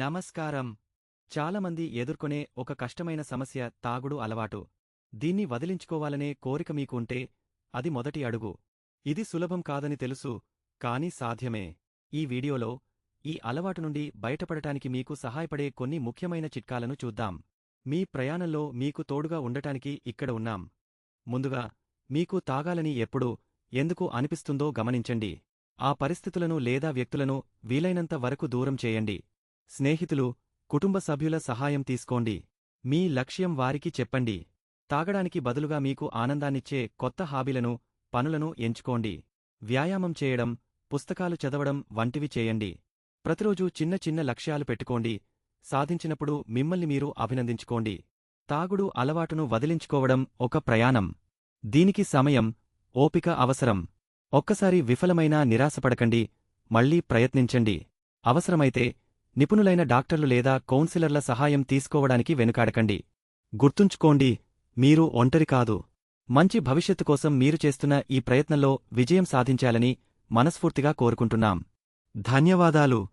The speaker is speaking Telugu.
నమస్కారం. చాలామంది ఎదుర్కొనే ఒక కష్టమైన సమస్య తాగుడు అలవాటు. దీన్ని వదిలించుకోవాలనే కోరిక మీకు ఉంటే అది మొదటి అడుగు. ఇది సులభం కాదని తెలుసు కానీ సాధ్యమే. ఈ వీడియోలో ఈ అలవాటు నుండి బయటపడటానికి మీకు సహాయపడే కొన్ని ముఖ్యమైన చిట్కాలను చూద్దాం. మీ ప్రయాణంలో మీకు తోడుగా ఉండటానికి ఇక్కడ ఉన్నాం. ముందుగా మీకు తాగాలని ఎప్పుడు ఎందుకు అనిపిస్తుందో గమనించండి. ఆ పరిస్థితులను లేదా వ్యక్తులను వీలైనంత వరకు దూరం చేయండి. స్నేహితులు కుటుంబ సభ్యుల సహాయం తీసుకోండి. మీ లక్ష్యం వారికి చెప్పండి. తాగడానికి బదులుగా మీకు ఆనందాన్నిచ్చే కొత్త హాబీలను పనులను ఎంచుకోండి. వ్యాయామం చేయడం పుస్తకాలు చదవడం వంటివి చేయండి. ప్రతిరోజూ చిన్న చిన్న లక్ష్యాలు పెట్టుకోండి. సాధించినప్పుడు మిమ్మల్ని మీరు అభినందించుకోండి. తాగుడు అలవాటును వదిలించుకోవడం ఒక ప్రయాణం. దీనికి సమయం ఓపిక అవసరం. ఒక్కసారి విఫలమైనా నిరాశపడకండి. మళ్ళీ ప్రయత్నించండి. అవసరమైతే నిపుణులైన డాక్టర్లు లేదా కౌన్సిలర్ల సహాయం తీసుకోవడానికి వెనుకాడకండి. గుర్తుంచుకోండి మీరు ఒంటరి కాదు. మంచి భవిష్యత్తు కోసం మీరు చేస్తున్న ఈ ప్రయత్నంలో విజయం సాధించాలని మనస్ఫూర్తిగా కోరుకుంటున్నాం. ధన్యవాదాలు.